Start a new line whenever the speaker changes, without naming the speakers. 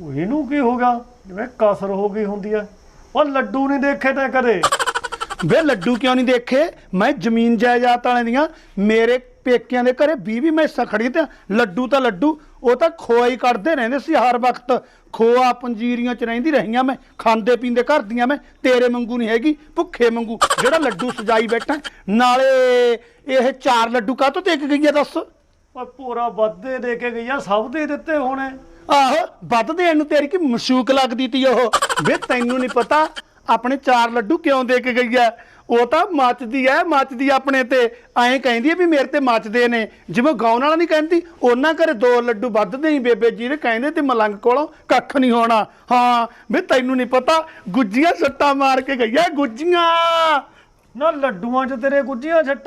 ਉਹ ਇਹਨੂੰ ਕੀ ਹੋ ਗਿਆ? ਜਿਵੇਂ ਕਸਰ ਹੋ ਗਈ ਹੁੰਦੀ ਆ ਉਹ ਲੱਡੂ ਨਹੀਂ ਦੇਖੇ ਤਾਂ ਕਦੇ।
ਵੇ ਲੱਡੂ ਕਿਉਂ ਨਹੀਂ ਦੇਖੇ? ਮੈਂ ਜ਼ਮੀਨ ਜਾਇਦਾਦ ਵਾਲਿਆਂ ਦੀਆਂ, ਮੇਰੇ ਪੇਕਿਆਂ ਦੇ ਘਰੇ 20 20 ਮੈਸਾਂ ਖੜੀਆਂ ਤੇ ਲੱਡੂ ਤਾਂ ਲੱਡੂ, ਉਹ ਤਾਂ ਖੋਆ ਹੀ ਕੱਢਦੇ ਰਹਿੰਦੇ ਸੀ ਹਰ ਵਕਤ। ਖੋਆ ਪੰਜੀਰੀਆਂ ਚ ਰਹਿੰਦੀ ਰਹੀਆਂ ਮੈਂ, ਖਾਂਦੇ ਪੀਂਦੇ ਘਰ ਦੀਆਂ ਮੈਂ, ਤੇਰੇ ਵਾਂਗੂ ਨਹੀਂ ਹੈਗੀ, ਭੁੱਖੇ ਵਾਂਗੂ। ਜਿਹੜਾ ਲੱਡੂ ਸਜਾਈ ਬੈਠਾ, ਨਾਲੇ ਇਹ ਚਾਰ ਲੱਡੂ ਕਾਹਤੋਂ ਤੇ ਇੱਕ ਗਈ ਆ ਦੱਸ?
ਉਹ ਪੂਰਾ ਵੱਧੇ ਦੇ ਕੇ ਗਈ ਆ ਸਭ ਦੇ ਦਿੱਤੇ ਹੋਣੇ।
ਆਹੋ ਵੱਧ ਦੇਣ ਨੂੰ ਤੇਰੀ ਕੀ ਮਸ਼ੂਕ ਲੱਗਦੀ ਤੀ ਉਹ? ਵੇ ਤੈਨੂੰ ਨਹੀਂ ਪਤਾ ਆਪਣੇ ਚਾਰ ਲੱਡੂ ਕਿਉਂ ਦੇ ਕੇ ਗਈ ਉਹ ਤਾਂ ਮੱਚਦੀ ਐ ਮੱਚਦੀ ਆਪਣੇ ਤੇ। ਐਂ ਕਹਿੰਦੀ ਐ ਵੀ ਮੇਰੇ ਤੇ ਮੱਚਦੇ ਨੇ। ਜਿਵੇਂ ਗਾਉਣ ਵਾਲਾ ਨਹੀਂ ਕਹਿੰਦੀ ਉਹਨਾਂ ਘਰੇ ਦੋ ਲੱਡੂ ਵੱਧ ਦੇਈ ਬੇਬੇ ਜੀ ਨੇ ਕਹਿੰਦੇ ਤੇ ਮਲੰਗ ਕੋਲੋਂ ਕੱਖ ਨਹੀਂ ਹੋਣਾ। ਹਾਂ ਵੇ ਤੈਨੂੰ ਨਹੀਂ ਪਤਾ ਗੁੱਜੀਆਂ ਸੱਟਾਂ ਮਾਰ ਕੇ ਗਈ ਐ ਗੁੱਜੀਆਂ।
ਨਾ ਲੱਡੂਆਂ 'ਚ ਤੇਰੇ ਗੁੱਜੀਆਂ ਛੱਟਾਂ